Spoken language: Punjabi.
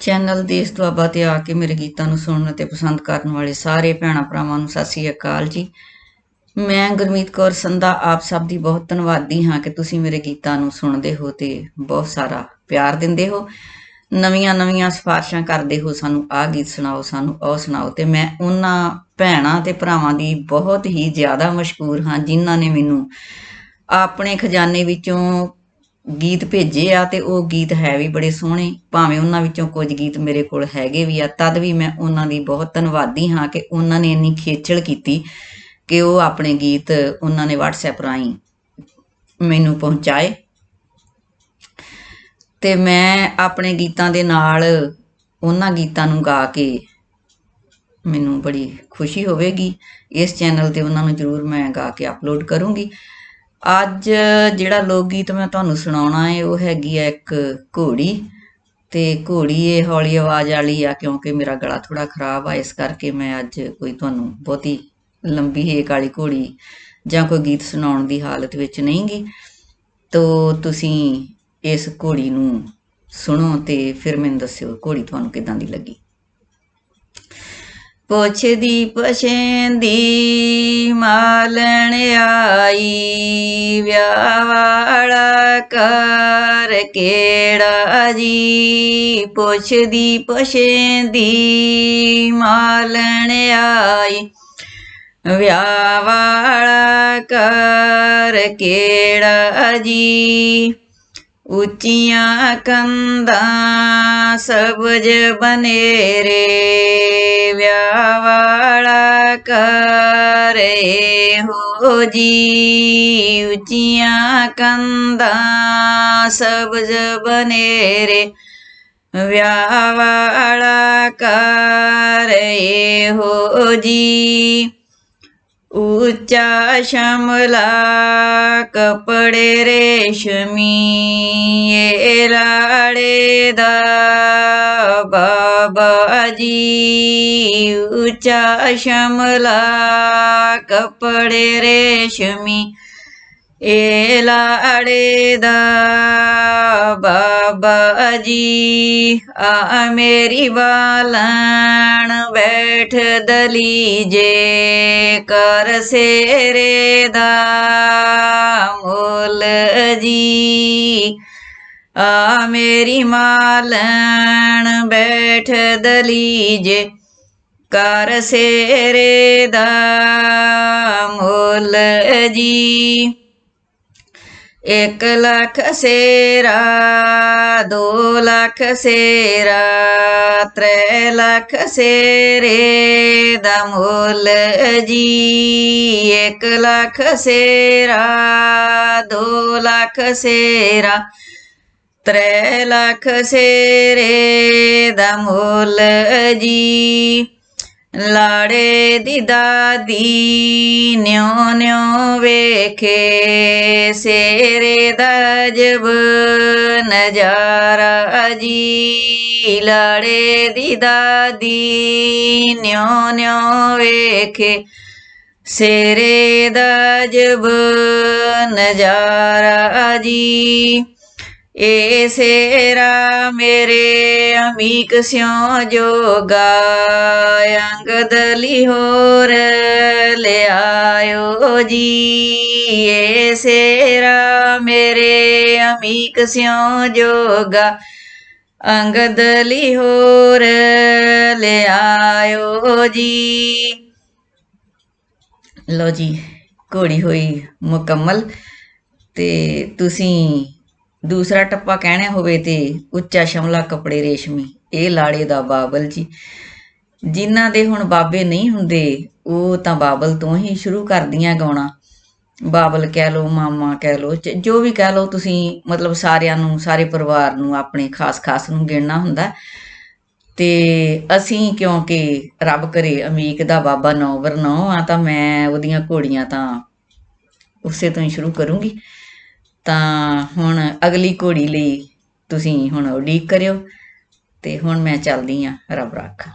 ਚੈਨਲ ਦੇਸ਼ ਦੁਆਬਾ ਤੇ ਆ ਕੇ ਮੇਰੇ ਗੀਤਾਂ ਨੂੰ ਸੁਣਨ ਅਤੇ ਪਸੰਦ ਕਰਨ ਵਾਲੇ ਸਾਰੇ ਭੈਣਾਂ ਭਰਾਵਾਂ ਨੂੰ ਸਤਿ ਸ੍ਰੀ ਅਕਾਲ ਜੀ। ਮੈਂ ਗੁਰਮੀਤ ਕੌਰ ਸੰਧਾ ਆਪ ਸਭ ਦੀ ਬਹੁਤ ਧੰਨਵਾਦੀ ਹਾਂ ਕਿ ਤੁਸੀਂ ਮੇਰੇ ਗੀਤਾਂ ਨੂੰ ਸੁਣਦੇ ਹੋ ਤੇ ਬਹੁਤ ਸਾਰਾ ਪਿਆਰ ਦਿੰਦੇ ਹੋ। ਨਵੀਆਂ ਨਵੀਆਂ ਸਿਫਾਰਿਸ਼ਾਂ ਕਰਦੇ ਹੋ, ਸਾਨੂੰ ਆਹ ਗੀਤ ਸੁਣਾਓ, ਸਾਨੂੰ ਉਹ ਸੁਣਾਓ ਤੇ ਮੈਂ ਉਹਨਾਂ ਭੈਣਾਂ ਤੇ ਭਰਾਵਾਂ ਦੀ ਬਹੁਤ ਹੀ ਜ਼ਿਆਦਾ ਮਸ਼ਕੂਰ ਹਾਂ, ਜਿਨ੍ਹਾਂ ਨੇ ਮੈਨੂੰ ਆਪਣੇ ਖਜ਼ਾਨੇ ਵਿੱਚੋਂ ਗੀਤ ਭੇਜੇ ਆ ਤੇ ਉਹ ਗੀਤ ਹੈ ਵੀ ਬੜੇ ਸੋਹਣੇ, ਭਾਵੇਂ ਉਹਨਾਂ ਵਿੱਚੋਂ ਕੁਝ ਗੀਤ ਮੇਰੇ ਕੋਲ ਹੈਗੇ ਵੀ ਆ, ਤਦ ਵੀ ਮੈਂ ਉਹਨਾਂ ਦੀ ਬਹੁਤ ਧੰਨਵਾਦੀ ਹਾਂ ਕਿ ਉਹਨਾਂ ਨੇ ਇੰਨੀ ਖੇਚਲ ਕੀਤੀ ਕਿ ਉਹ ਆਪਣੇ ਗੀਤ ਉਹਨਾਂ ਨੇ WhatsApp ਰਾਹੀਂ ਮੈਨੂੰ ਪਹੁੰਚਾਏ। ਤੇ ਮੈਂ ਆਪਣੇ ਗੀਤਾਂ ਦੇ ਨਾਲ ਉਹਨਾਂ ਗੀਤਾਂ ਨੂੰ ਗਾ ਕੇ ਮੈਨੂੰ ਬੜੀ ਖੁਸ਼ੀ ਹੋਵੇਗੀ। ਇਸ ਚੈਨਲ ਤੇ ਉਹਨਾਂ ਨੂੰ ਜ਼ਰੂਰ ਮੈਂ ਗਾ ਕੇ ਅਪਲੋਡ ਕਰੂੰਗੀ। ਅੱਜ ਜਿਹੜਾ ਲੋਕ ਗੀਤ ਮੈਂ ਤੁਹਾਨੂੰ ਸੁਣਾਉਣਾ ਹੈ ਉਹ ਹੈਗੀ ਹੈ ਇੱਕ ਘੋੜੀ ਤੇ ਘੋੜੀ ਇਹ ਹੌਲੀ ਆਵਾਜ਼ ਵਾਲੀ ਆ, ਕਿਉਂਕਿ ਮੇਰਾ ਗਲਾ ਥੋੜਾ ਖਰਾਬ ਆ, ਇਸ ਕਰਕੇ ਮੈਂ ਅੱਜ ਕੋਈ ਤੁਹਾਨੂੰ ਬਹੁਤੀ ਲੰਬੀ ਹੇਕ ਵਾਲੀ ਘੋੜੀ ਜਾਂ ਕੋਈ ਗੀਤ ਸੁਣਾਉਣ ਦੀ ਹਾਲਤ ਵਿੱਚ ਨਹੀਂਗੀ। ਤੋ ਤੁਸੀਂ ਇਸ ਘੋੜੀ ਨੂੰ ਸੁਣੋ ਤੇ ਫਿਰ ਮੈਨੂੰ ਦੱਸਿਓ ਘੋੜੀ ਤੁਹਾਨੂੰ ਕਿਦਾਂ ਦੀ ਲੱਗੀ। ਪੁੱਛਦੀ ਪਛੇਂਦੀ ਮਾਲਣ ਆਈ, ਵਿਆਹ ਵਾਲਾ ਕਰ ਕਿਹੜਾ ਜੀ? ਪੁੱਛਦੀ ਪਛੇਂਦੀ ਮਾਲਣ ਆਈ, ਵਿਆਹ ਵਾਲਾ ਕਰ ਕਿਹੜਾ ਜੀ? اوچيا ڪندا سڀي ويا واڙا ڪ ري هو ڪندا سڀ بني ري وياواڙا ڪار ري هو جي. ਹੋ ਜੀ ਉੱਚਾ ਸ਼ਮਲਾ ਕਪੜੇ ਰੇਸ਼ਮੀ ਇਹ ਲਾੜੇ ਦਾ ਬਾਬਾ ਜੀ। ਉੱਚਾ ਸ਼ਮਲਾ ਲਾੜੇ ਦਾ ਬਾਬਾ ਜੀ ਆ ਮੇਰੀ ਵਾਲਣ ਬੈਠ ਦਲੀ ਜੇ ਕਰ ਸੇਰੇ ਦਾ ਮੁੱਲ ਜੀ ਆ ਮੇਰੀ ਮਾਲਣ ਬੈਠ ਦਲੀ ਜੇ ਕਰ ਸੇਰੇ ਦਾ ਮੁੱਲ ਜੀ ਇੱਕ ਲੱਖ ਸੇਰਾ, ਦੋ ਲੱਖ ਸੇਰਾ, ਤ੍ਰੈ ਲੱਖ ਸੇਰੇ ਦਾ ਮੁੱਲ ਜੀ। ਇੱਕ ਲੱਖ ਸੇਰਾ, ਦੋ ਲੱਖ ਸੇਰਾ, ਤ੍ਰੈ ਲੱਖ ਸੇਰੇ ਦਾ ਮੁੱਲ ਜੀ। ਲਾੜੇ ਦੀ ਦਾਦੀ ਨਿਉ ਨਿਉ ਵੇਖੇ, ਸੇਰੇ ਦਾ ਜਬ ਨਜ਼ਾਰਾ ਜੀ। ਲਾੜੇ ਦੀ ਦਾਦੀ ਨਿਉ ਨਿਉ ਵੇਖੇ, ਸੇਰੇ ਦਾ ਜਬ ਨਜ਼ਾਰਾ ਜੀ। ਏ ਸੇਰਾ ਮੇਰੇ ਅਮੀਕ ਸਿਉ ਜੋਗਾ ਅੰਗਦ ਲਿਹੋਰ ਲਿਆਇਓ ਜੀ। ਏ ਸੇਰਾ ਮੇਰੇ ਅਮੀਕ ਸਿਉ ਜੋਗਾ ਅੰਗਦ ਲਿਹੋਰ ਲਿਆਇਓ ਜੀ। ਲੋ ਜੀ, ਘੋੜੀ ਹੋਈ ਮੁਕੰਮਲ ਤੇ ਤੁਸੀਂ ਦੂਸਰਾ ਟੱਪਾ ਕਹਿਣਾ ਹੋਵੇ ਤੇ ਉੱਚਾ ਸ਼ਮਲਾ ਕੱਪੜੇ ਰੇਸ਼ਮੀ, ਇਹ ਲਾੜੇ ਦਾ ਬਾਬਲ ਜੀ। ਜਿਨ੍ਹਾਂ ਦੇ ਹੁਣ ਬਾਬੇ ਨਹੀਂ ਹੁੰਦੇ, ਉਹ ਤਾਂ ਬਾਬਲ ਤੋਂ ਹੀ ਸ਼ੁਰੂ ਕਰਦੀਆਂ ਗਾਉਣਾ। ਬਾਬਲ ਕਹਿ ਲਓ, ਮਾਮਾ ਕਹਿ ਲਓ ਜੋ ਵੀ ਕਹਿ ਲਓ, ਤੁਸੀਂ ਮਤਲਬ ਸਾਰਿਆਂ ਨੂੰ, ਸਾਰੇ ਪਰਿਵਾਰ ਨੂੰ ਆਪਣੇ ਖਾਸ-ਖਾਸ ਨੂੰ ਗਿਣਨਾ ਹੁੰਦਾ। ਤੇ ਅਸੀਂ ਕਿਉਂਕਿ ਰੱਬ ਕਰੇ ਅਮੀਕ ਦਾ ਬਾਬਾ ਨੌਵਰ ਨੌ ਆ, ਤਾਂ ਮੈਂ ਉਹਦੀਆਂ ਘੋੜੀਆਂ ਤਾਂ ਉਸੇ ਤੋਂ ਹੀ ਸ਼ੁਰੂ ਕਰੂੰਗੀ। ਤਾਂ ਹੁਣ ਅਗਲੀ ਘੋੜੀ ਲਈ ਤੁਸੀਂ ਹੁਣ ਉਡੀਕ ਕਰਿਓ ਅਤੇ ਹੁਣ ਮੈਂ ਚੱਲਦੀ ਹਾਂ ਰੱਬ ਰਾਖਾ।